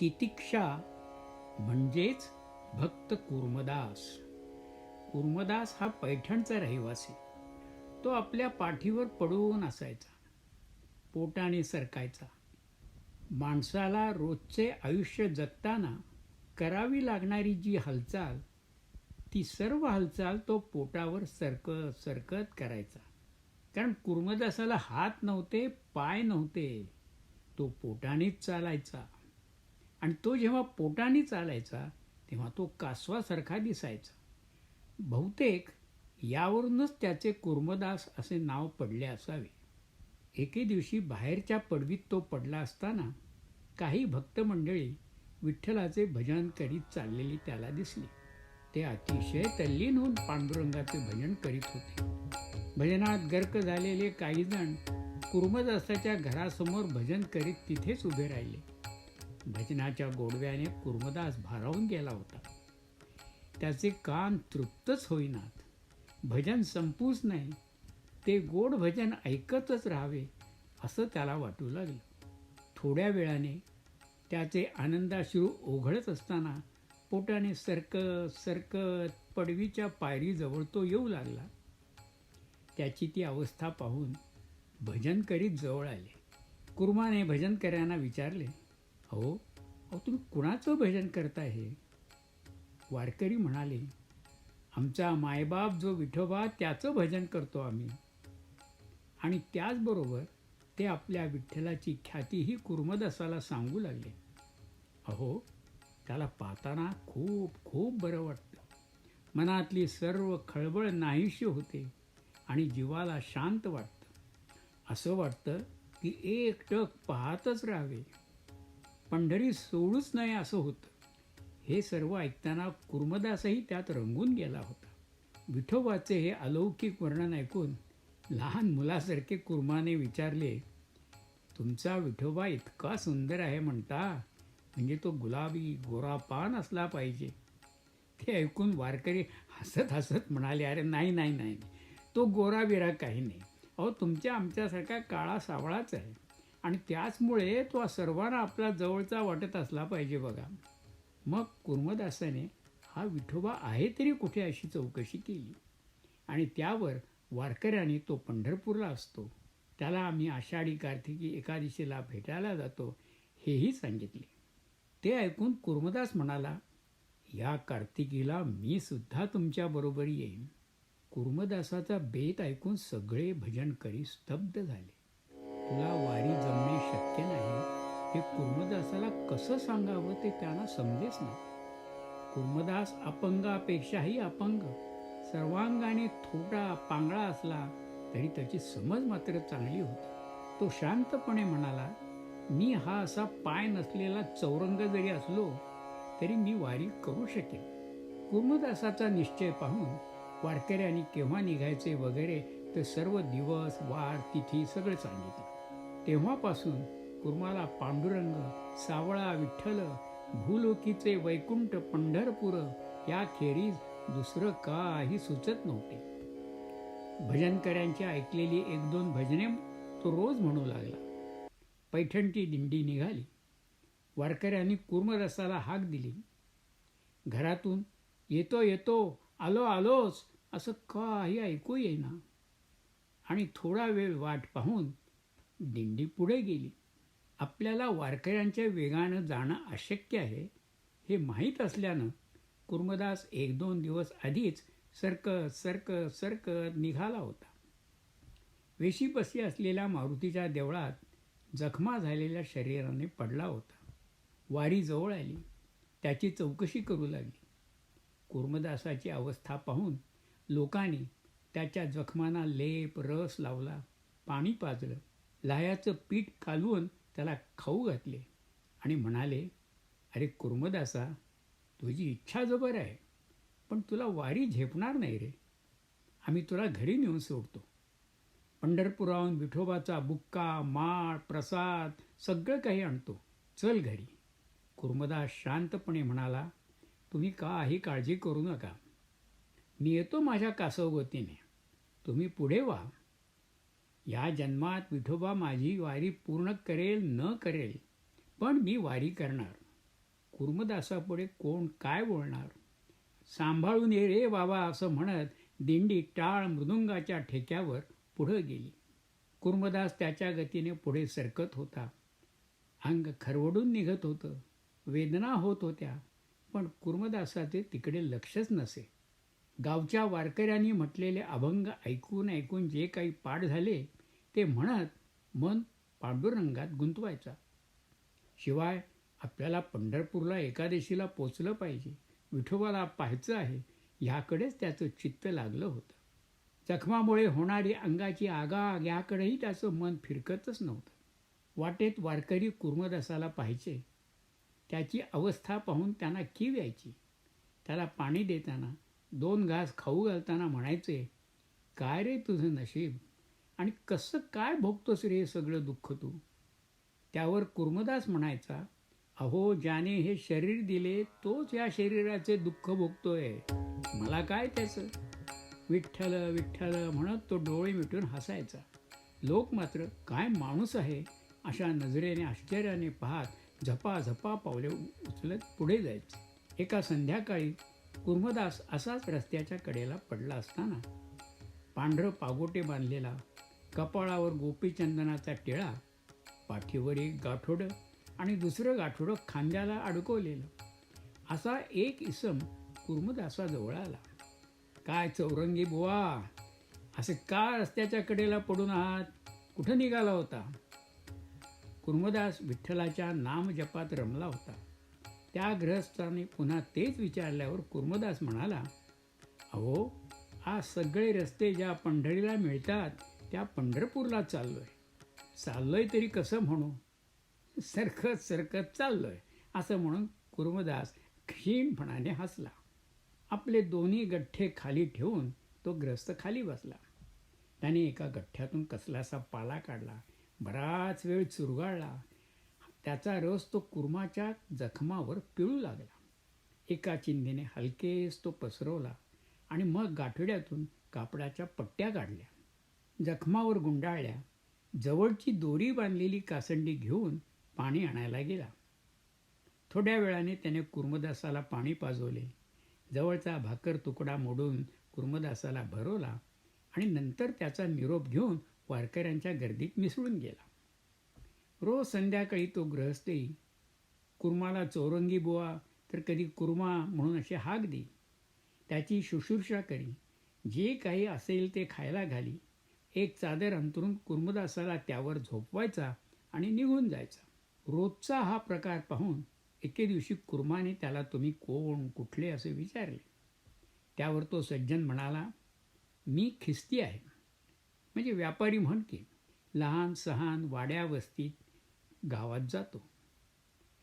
तितिक्षा म्हणजेच भक्त कुर्मदास. कुर्मदास हा पैठणचा रहिवासी. तो आपल्या पाठीवर पडून असायचा. पोटाने सरकायचा. माणसाला रोजचे आयुष्य जगताना करावी लागणारी जी हालचाल ती सर्व हालचाल तो पोटावर सरकत सरकत करायचा. कारण कुर्मदासाला हात नव्हते पाय नव्हते. तो पोटानेच चालायचा. आणि तो जेव्हा पोटाने चालायचा तेव्हा तो कासवासारखा दिसायचा. बहुतेक यावरूनच त्याचे कुर्मदास असे नाव पडले असावे. एके दिवशी बाहेरच्या पडवीत तो पडला असताना काही भक्त मंडळी विठ्ठलाचे भजन करीत चाललेली त्याला दिसली. ते अतिशय तल्लीन होऊन पांडुरंगाचे भजन करीत होते. भजनात गर्क झालेले काही जण कुर्मदासाच्या घरासमोर भजन करीत तिथेच उभे राहिले. भजनाच्या गोडव्याने कुर्मदास भारावून गेला होता. त्याचे कान तृप्तच होईनात. भजन संपूच नाही. ते गोड भजन ऐकतच राहावे असं त्याला वाटू लागलं. थोड्या वेळाने त्याचे आनंदाश्रू ओघळत असताना पोटाने सरकत सरकत पडवीच्या पायरीजवळ तो येऊ लागला. त्याची ती अवस्था पाहून भजन करीत जवळ आले. कुर्माने भजनकऱ्यांना विचारले अहो अहो तुम्ही कुणाचं भजन करता हे? वारकरी म्हणाले आमचा मायबाप जो विठोबा त्याचं भजन करतो आम्ही. आणि त्याचबरोबर ते आपल्या विठ्ठलाची ख्यातीही कुर्मदासाला सांगू लागले. अहो त्याला पाहताना खूप खूप बरं वाटतं मनातली सर्व खळबळ नाहीशी होते आणि जीवाला शांत वाटतं. असं वाटतं की एकटक पाहतच राहावे. पंढरी सोडूच नाही असं होतं. हे सर्व ऐकताना कुर्मदासही त्यात रंगून गेला होता. विठोबाचे हे अलौकिक वर्णन ऐकून लहान मुलासारखे कुर्माने विचारले तुमचा विठोबा इतका सुंदर आहे म्हणता म्हणजे तो गुलाबी गोरा पान असला पाहिजे. ते ऐकून वारकरी हसत हसत म्हणाले अरे नाही नाही नाही तो गोरा बिरा काही नाही. अहो तुमच्या आमच्यासारखा काळा सावळाच आहे. आणि त्याचमुळे तो सर्वांना आपला जवळचा वाटत असला पाहिजे बघा. मग कुर्मदासाने हा विठोबा आहे तरी कुठे अशी चौकशी केली? आणि त्यावर वारकऱ्याने तो पंढरपूरला असतो. त्याला आम्ही आषाढी कार्तिकी एकादशीला भेटायला जातो हेही सांगितले. ते ऐकून कुर्मदास म्हणाला या कार्तिकीला मी सुद्धा तुमच्याबरोबर येईन. कुर्मदासाचा बेत ऐकून सगळे भजन करी स्तब्ध झाले. तुला वारी जमणे शक्य नाही. हे कुर्मदासाला कसं सांगावं ते त्यांना समजेच नाही. कुर्मदास अपंगापेक्षाही अपंग. सर्वांगाने थोडा पांगळा असला तरी त्याची समज मात्र चांगली होती. तो शांतपणे म्हणाला मी हा असा पाय नसलेला चौरंग जरी असलो तरी मी वारी करू शकेन. कुर्मदासाचा निश्चय पाहून वारकऱ्यांनी केव्हा निघायचे वगैरे ते सर्व दिवस वार तिथी सगळं सांगितलं. तेव्हापासून कुर्माला पांडुरंग सावळा विठ्ठल भूलोकीचे वैकुंठ पंढरपूर या खेरीज दुसरं काही सुचत नव्हते. भजनकऱ्यांची ऐकलेली एक दोन भजने तो रोज म्हणू लागला. पैठणची दिंडी निघाली. वारकऱ्यांनी कुर्मरसाला हाक दिली. घरातून येतो येतो आलो आलोच असं काही ऐकू येईना. आणि थोडा वेळ वाट पाहून दिंडी पुढे गेली. आपल्याला वारकऱ्यांच्या वेगानं जाणं अशक्य आहे हे माहीत असल्यानं कुर्मदास एक दोन दिवस आधीच सरकत सरकत सरकत निघाला होता. वेशीपशी असलेल्या मारुतीच्या देवळात जखमा झालेल्या शरीराने पडला होता. वारी जवळ आली. त्याची चौकशी करू लागली. कुर्मदासाची अवस्था पाहून लोकांनी त्याच्या जखमांना लेप रस लावला पाणी पाजलं. लाह्याचं पीठ कालवून त्याला खाऊ घातले आणि म्हणाले अरे कुर्मदासा तुझी इच्छा जबर आहे पण तुला वारी झेपणार नाही रे. आम्ही तुला घरी नेऊन सोडतो. पंढरपुराहून विठोबाचा बुक्का माळ प्रसाद सगळं काही आणतो. चल घरी. कुर्मदास शांतपणे म्हणाला तुम्ही काही काळजी करू नका. मी येतो माझ्या कासवगतीने. तुम्ही पुढे व्हा या जन्मात विठोबा माझी वारी पूर्ण करेल न करेल पण मी वारी करणार. कुर्मदासापुढे कोण काय बोलणार? सांभाळून ये रे बाबा असं म्हणत दिंडी टाळ मृदुंगाच्या ठेक्यावर पुढं गेली. कुर्मदास त्याच्या गतीने पुढे सरकत होता. अंग खरवडून निघत होतं. वेदना होत होत्या पण कुर्मदासाचे तिकडे लक्षच नसे. गावच्या वारकऱ्यांनी म्हटलेले अभंग ऐकून ऐकून जे काही पाठ झाले ते म्हणत मन पांडुरंगात गुंतवायचा. शिवाय आपल्याला पंढरपूरला एकादशीला पोचलं पाहिजे विठोबाला पाहायचं आहे ह्याकडेच त्याचं चित्त लागलं होतं. जखमामुळे होणारी अंगाची आगाग याकडेही त्याचं मन फिरकतच नव्हतं. वाटेत वारकरी कुर्मदासाला पाहायचे. त्याची अवस्था पाहून त्यांना कीव यायची त्याला पाणी देताना दोन घास खाऊ घालताना म्हणायचे काय रे तुझं नशीब? आणि कसं काय भोगतोस रे हे सगळं दुःख तू? त्यावर कुर्मदास म्हणायचा अहो ज्याने हे शरीर दिले तोच या शरीराचे दुःख भोगतोय. मला काय त्याचं? विठ्ठल विठ्ठल म्हणत तो डोळे मिटून हसायचा. लोक मात्र काय माणूस आहे? अशा नजरेने आश्चर्याने पाहत झपाझपा पावले उचलत पुढे जायचे. एका संध्याकाळी कुर्मदास असाच रस्त्याच्या कडेला पडला असताना पांढरं पागोटे बांधलेला कपाळावर गोपीचंदनाचा टिळा पाठीवर एक गाठोडं आणि दुसरं गाठोडं खांद्याला अडकवलेलं. असा एक इसम कुर्मदासाजवळ आला. काय चौरंगी बुवा असे का रस्त्याच्या कडेला पडून आहात? कुठं निघाला होता? कुर्मदास विठ्ठलाच्या नामजपात रमला होता. त्या ग्रहस्थाने पुन्हा तेच विचारल्यावर कुर्मदास म्हणाला अहो आज सगळे रस्ते ज्या पंढरीला मिळतात त्या पंढरपूरला चाललोय. चाललोय तरी कसं म्हणू? सरकत सरकत चाललोय. असं म्हणून कुर्मदास क्षीणपणाने हसला. आपले दोन्ही गठ्ठे खाली ठेवून तो ग्रस्त खाली बसला. त्याने एका गठ्ठ्यातून कसलासा पाला काढला. बराच वेळ चुरगाळला. त्याचा रस तो कुर्माच्या जखमावर पिळू लागला. एका चिंधीने हलकेच तो पसरवला आणि मग गाठोड्यातून कापडाच्या पट्ट्या काढल्या. जखमावर गुंडाळल्या जवळची दोरी बांधलेली कासंडी घेऊन पाणी आणायला गेला. थोड्या वेळाने त्याने कुर्मदासाला पाणी पाजवले. जवळचा भाकर तुकडा मोडून कुर्मदासाला भरवला आणि नंतर त्याचा निरोप घेऊन वारकऱ्यांच्या गर्दीत मिसळून गेला. रोज संध्याकाळी तो गृहस्थही कुर्माला चौरंगी बुवा तर कधी कुर्मा म्हणून असे हाक दे. त्याची शुश्रूषा करी. जे काही असेल ते खायला घाली. एक चादर अंतरून कुर्मदासाला त्यावर झोपवायचा आणि निघून जायचा. रोजचा हा प्रकार पाहून एके दिवशी कुर्माने त्याला तुम्ही कोण? कुठले? असे विचारले. त्यावर तो सज्जन म्हणाला मी खिस्ती आहे. म्हणजे व्यापारी म्हण की लहान सहान वाड्या वस्तीत गावात जातो.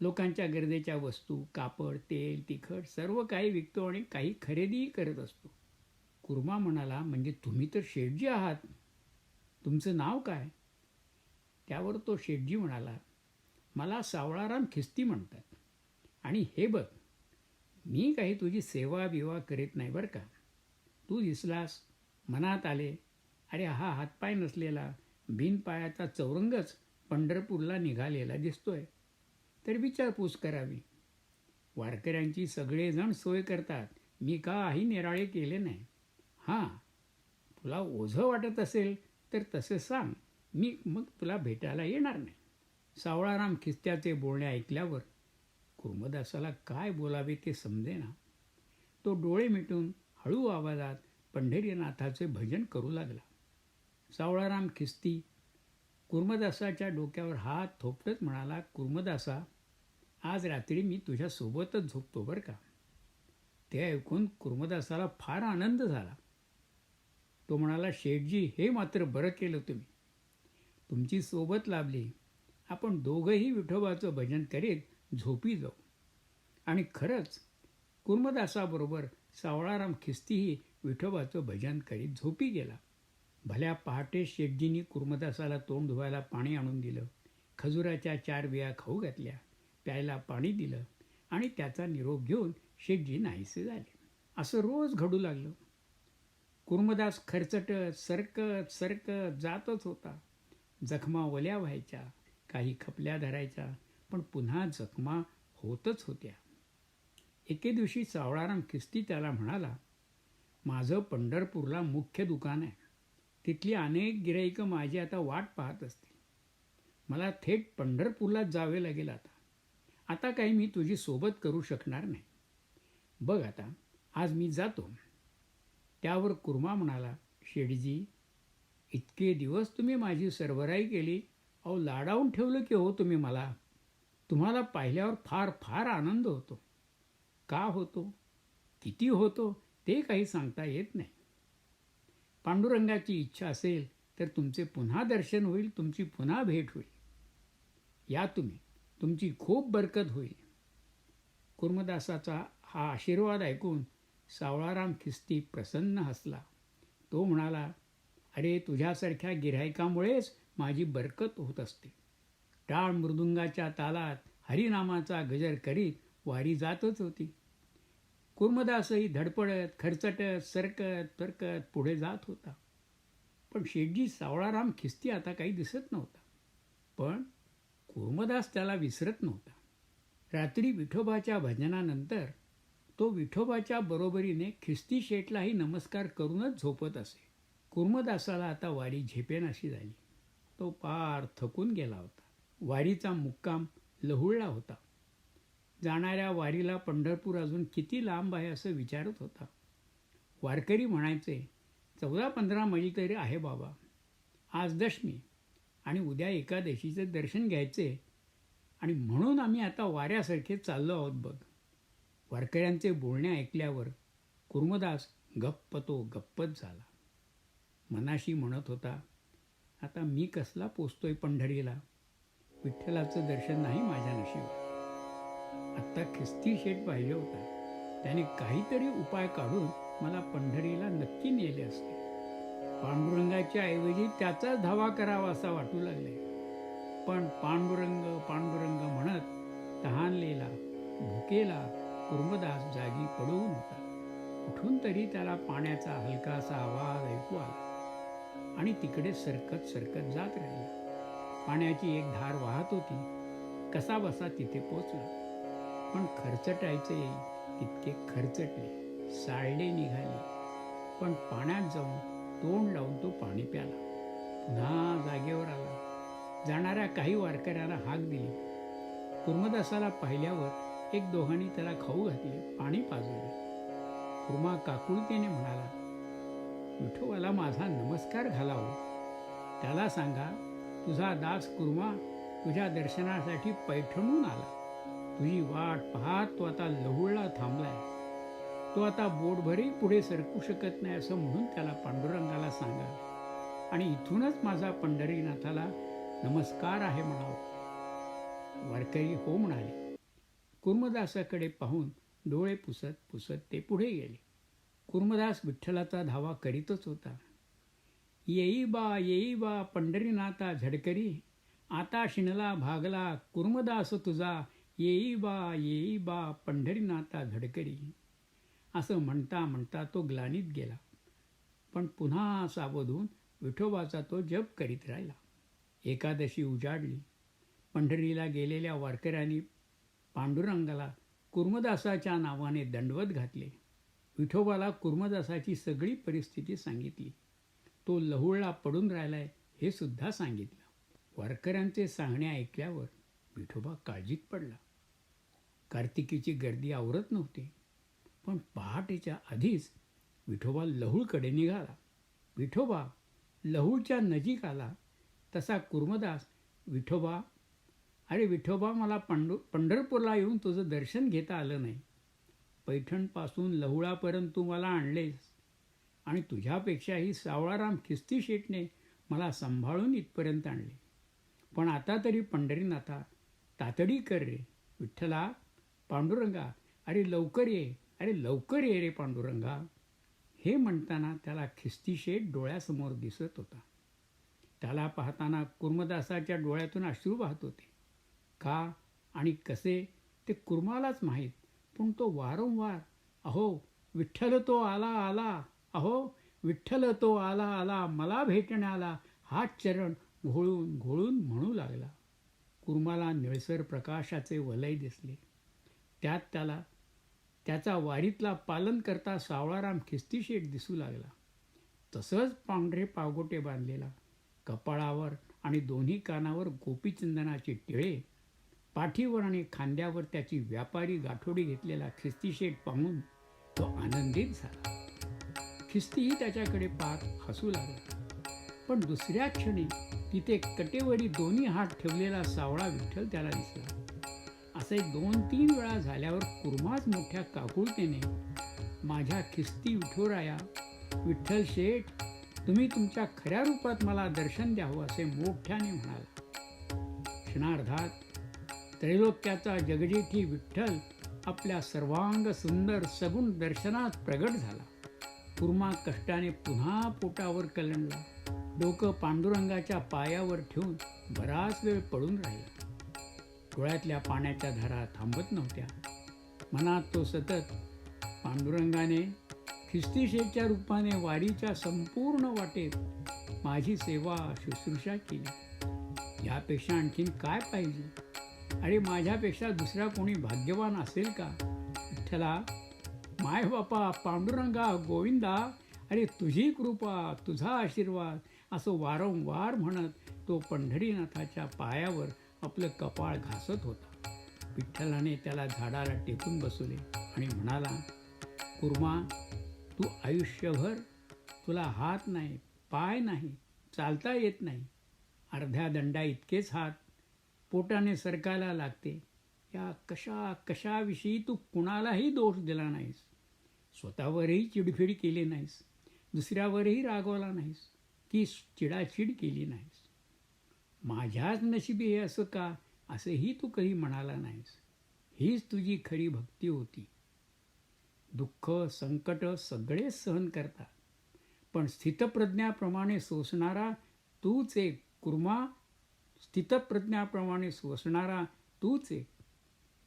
लोकांच्या गरजेच्या वस्तू कापड तेल तिखट सर्व काही विकतो आणि काही खरेदीही करत असतो. कुर्मा म्हणाला म्हणजे तुम्ही तर शेठजी आहात. तुमचं नाव काय? त्यावर तो शेटजी म्हणाला मला सावळाराम खिस्ती म्हणतात. आणि हे बघ मी काही तुझी सेवा बिवा करीत नाही बरं का. तू दिसलास मनात आले अरे हा हातपाय नसलेला बिनपायाचा चौरंगच पंढरपूरला निघालेला दिसतोय. तर विचारपूस करावी. वारकऱ्यांची सगळेजण सोय करतात. मी काही निराळे केले नाही. हां तुला ओझं वाटत असेल तर तसे सांग मी मग तुला भेटायला येणार नाही. सावळाराम खिस्त्याचे बोलणे ऐकल्यावर कुर्मदासाला काय बोलावे ते समजेना. तो डोळे मिटून हळू आवाजात पंढरीनाथाचे भजन करू लागला. सावळाराम खिस्ती कुर्मदासाच्या डोक्यावर हात थोपटत म्हणाला कुर्मदासा आज रात्री मी तुझ्यासोबतच झोपतो बरं का? ते ऐकून कुर्मदासाला फार आनंद झाला. तो म्हणाला शेठजी हे मात्र बरं केलं तुम्ही. तुमची सोबत लाभली. आपण दोघंही विठोबाचं भजन करीत झोपी जाऊ. आणि खरंच कुर्मदासाबरोबर सावळाराम खिस्तीही विठोबाचं भजन करीत झोपी गेला. भल्या पहाटे शेठजींनी कुर्मदासाला तोंड धुवायला पाणी आणून दिलं. खजुराच्या चार बिया खाऊ घातल्या. प्यायला पाणी दिलं. आणि त्याचा निरोप घेऊन शेठजी नाहीसे झाले. असं रोज घडू लागलं. कुर्मदास खरचटत सरकत सरकत जातच होता. जखमा ओल्या व्हायच्या काही खपल्या धरायच्या पण पुन्हा जखमा होतच होत्या. एके दिवशी सावळाराम खिस्ती त्याला म्हणाला माझं पंढरपूरला मुख्य दुकान आहे. तिथली अनेक गिराईकं माझी आता वाट पाहत असतील. मला थेट पंढरपूरलाच जावे लागेल आता. आता काही मी तुझी सोबत करू शकणार नाही. बघ आता आज मी जातो. त्यावर कुर्मा म्हणाला शेडजी इतके दिवस तुम्ही माझी सरबराई केली. अहो लाडावून ठेवलं की हो तुम्ही मला. तुम्हाला पाहिल्यावर फार फार आनंद होतो. का होतो? किती होतो? ते काही सांगता येत नाही. पांडुरंगाची इच्छा असेल तर तुमचे पुन्हा दर्शन होईल तुमची पुन्हा भेट होईल. या तुम्ही तुमची खूप बरकत होईल. कुर्मदासाचा हा आशीर्वाद ऐकून सावळाराम खिस्ती प्रसन्न हसला. तो म्हणाला अरे तुझ्यासारख्या गिऱ्हाईकामुळेच माझी बरकत होत असते. टाळ मृदुंगाच्या तालात हरिनामाचा गजर करीत वारी जातच होती. कुर्मदासही धडपडत खरचटत सरकत तरकत पुढे जात होता. पण शेठजी सावळाराम खिस्ती आता काही दिसत नव्हता. पण कुर्मदास त्याला विसरत नव्हता. रात्री विठोबाच्या भजनानंतर तो विठोबाच्या बरोबरीने खिस्ती शेठलाही नमस्कार करूनच झोपत असे. कुर्मदासाला आता वारी झेपेनाशी झाली. तो पार थकून गेला होता. वारीचा मुक्काम लहुळला होता. जाणाऱ्या वारीला पंढरपूर अजून किती लांब आहे असं विचारत होता. वारकरी म्हणायचे चौदा पंधरा मैल तरी आहे बाबा. आज दशमी आणि उद्या एकादशीचं दर्शन घ्यायचे आणि म्हणून आम्ही आता वाऱ्यासारखे चाललो आहोत बघ. वारकऱ्यांचे बोलणे ऐकल्यावर कुर्मदास गप्प तो गप्पच झाला. मनाशी म्हणत होता आता मी कसला पोचतोय पंढरीला? विठ्ठलाचं दर्शन नाही माझ्या नशिबात. आत्ता खिस्ती शेठ पाहिजे होता. त्याने काहीतरी उपाय काढून मला पंढरीला नक्की नेले असते. पांडुरंगाच्या ऐवजी त्याचाच धावा करावा असा वाटू लागले. पण पांडुरंग पांडुरंग म्हणत तहानलेला भुकेला कुर्मदास जागी पडून होता. कुठून तरी त्याला पाण्याचा हलकासा आवाज ऐकू आला. आणि तिकडे सरकत सरकत जात राहिला. पाण्याची एक धार वाहत होती. कसा बसा तिथे पोचला. पण खर्चटायचे तितके खर्चटले. साळले निघाले. पण पाण्यात जाऊन तोंड लावून तो पाणी प्याला. पुन्हा जागेवर आला. जाणाऱ्या काही वारकऱ्याला हाक दिली. कुर्मदासाला पाहिल्यावर एक दोघांनी त्याला खाऊ घातले पाणी पाजवले. कुर्मा काकुळतेने म्हणाला विठोबाला माझा नमस्कार घालावं. त्याला सांगा तुझा दास कुर्मा तुझ्या दर्शनासाठी पैठणून आला. तुझी वाट पाहत तो आता लहुळला थांबलाय. तो आता बोटभरही पुढे सरकू शकत नाही असं म्हणून त्याला पांडुरंगाला सांगा. आणि इथूनच माझा पंढरीनाथाला नमस्कार आहे म्हणावं. वारकरी हो म्हणाले. कुर्मदासाकडे पाहून डोळे पुसत पुसत ते पुढे गेले. कुर्मदास विठ्ठलाचा धावा करीतच होता. येई बा येई बा पंढरीनाथा झडकरी आता शिणला भागला कुर्मदास तुझा. येई बा येई बा पंढरीनाथा झडकरी. असं म्हणता म्हणता तो ग्लानीत गेला. पण पुन्हा सावधून विठोबाचा तो जप करीत राहिला. एकादशी उजाडली. पंढरीला गेलेल्या वारकऱ्यांनी पांडुरंगाला कुर्मदासाच्या नावाने दंडवत घातले. विठोबाला कुर्मदासाची सगळी परिस्थिती सांगितली. तो लहुळला पडून राहिलाय हे सुद्धा सांगितलं. वारकऱ्यांचे सांगणे ऐकल्यावर विठोबा काळजीत पडला. कार्तिकीची गर्दी आवरत नव्हती पण पहाटेच्या आधीच विठोबा लहूळकडे निघाला. विठोबा लहूळच्या नजीक आला तसा कुर्मदास विठोबा अरे विठोबा मला पंढू पंढरपूरला येऊन तुझं दर्शन घेता आलं नाही. पैठणपासून लहुळापर्यंत तू मला आणलेस. आणि तुझ्यापेक्षाही सावळाराम खिस्ती शेटने मला सांभाळून इथपर्यंत आणले. पण आता तरी पंढरीनाथा तातडी कर रे. विठ्ठला पांडुरंगा अरे लवकर ये अरे लवकर ये रे पांडुरंगा. हे म्हणताना त्याला खिस्ती शेट डोळ्यासमोर दिसत होता. त्याला पाहताना कुर्मदासाच्या डोळ्यातून अश्रू वाहत होते. का आणि कसे ते कुर्मालाच माहीत. पण तो वारंवार अहो विठ्ठल तो आला आला. अहो विठ्ठल तो आला आला. मला भेटण्याला हात चरण घोळून घोळून म्हणू लागला. कुर्माला निळसर प्रकाशाचे वलय दिसले. त्यात त्याला त्याचा वारीतला पालन करता सावळाराम खिस्तीशेठ दिसू लागला. तसंच पांढरे पागोटे बांधलेला. कपाळावर आणि दोन्ही कानावर गोपीचंदनाचे टिळे पाठीवर आणि खांद्यावर त्याची व्यापारी गाठोडी घेतलेला खिस्तीशेठ पाहून तो आनंदित झाला. खिस्तीही त्याच्याकडे पाहत हसू लागला. पण दुसऱ्या क्षणी तिथे कटेवरी दोन्ही हात ठेवलेला सावळा विठ्ठल त्याला दिसला. असे दोन तीन वेळा झाल्यावर कुर्माच मोठ्या काकुळतेने माझ्या खिस्ती विठोराया विठ्ठल शेठ तुम्ही तुमच्या खऱ्या रूपात मला दर्शन द्यावं असे मोठ्याने म्हणाला. क्षणार्धात त्रैलोक्याचा जगजेठी विठ्ठल आपल्या सर्वांग सुंदर सगुण दर्शनात प्रगट झाला. कुर्मा कष्टाने पुन्हा पोटावर कलंडला. डोकं पांडुरंगाच्या पायावर ठेवून बराच वेळ पडून राहिला. डोळ्यातल्या पाण्याच्या धारा थांबत नव्हत्या. मनात तो सतत पांडुरंगाने ख्रिस्तीशेच्या रूपाने वारीच्या संपूर्ण वाटेत माझी सेवा शुश्रूषा केली. यापेक्षा आणखीन काय पाहिजे? आणि माझ्यापेक्षा दुसरा कोणी भाग्यवान असेल का? विठ्ठला माय बापा पांडुरंगा गोविंदा अरे तुझी कृपा तुझा आशीर्वाद असं वारंवार म्हणत तो पंढरीनाथाच्या पायावर आपलं कपाळ घासत होता. विठ्ठलाने त्याला झाडाला टेकून बसवले आणि म्हणाला कुर्मा तू आयुष्यभर तुला हात नाही पाय नाही चालता येत नाही. अर्ध्या दंडा इतकेच हात पोटाने सरकायला लागते. या कशा कशाविषयी तू कुणालाही दोष दिला नाहीस. स्वतःवरही चिडफिड केली नाहीस. दुसऱ्यावरही रागवला नाहीस. की चिडाचिड केली नाहीस. माझ्याच नशिबी हे असं का? असंही तू कधी म्हणाला नाहीस. हीच तुझी खरी भक्ती होती. दुःख संकट सगळे सहन करतात. पण स्थितप्रज्ञाप्रमाणे सोसणारा तूच एक कुर्मा स्थितप्रज्ञाप्रमाणे सोसणारा तूच आहे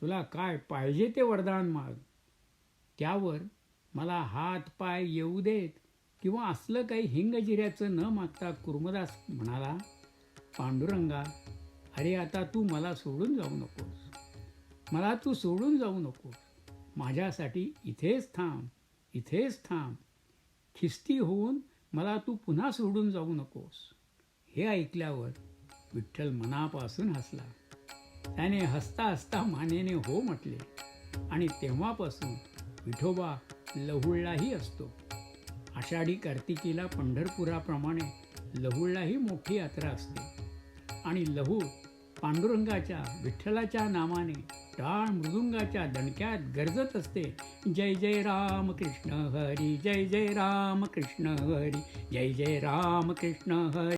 तुला काय पाहिजे ते वरदान माग. त्यावर मला हात पाय येऊ देत किंवा असलं काही हिंगजिऱ्याचं न मागता कुर्मदास म्हणाला पांडुरंगा अरे आता तू मला सोडून जाऊ नकोस. मला तू सोडून जाऊ नकोस. माझ्यासाठी इथेच थांब इथेच थांब. खिस्ती होऊन मला तू पुन्हा सोडून जाऊ नकोस. हे ऐकल्यावर विठ्ठल मनापासून हसला. त्याने हसता हसता मानेने हो म्हटले आणि तेव्हापासून विठोबा लहुळलाही असतो. आषाढी कार्तिकीला पंढरपुराप्रमाणे लहुळलाही मोठी यात्रा असते आणि लहू पांडुरंगाच्या विठ्ठलाच्या नामाने टाळ मृदुंगाच्या दणक्यात गरजत असते. जय जय राम कृष्ण हरी जय जय राम कृष्ण हरी जय जय राम कृष्ण हरी.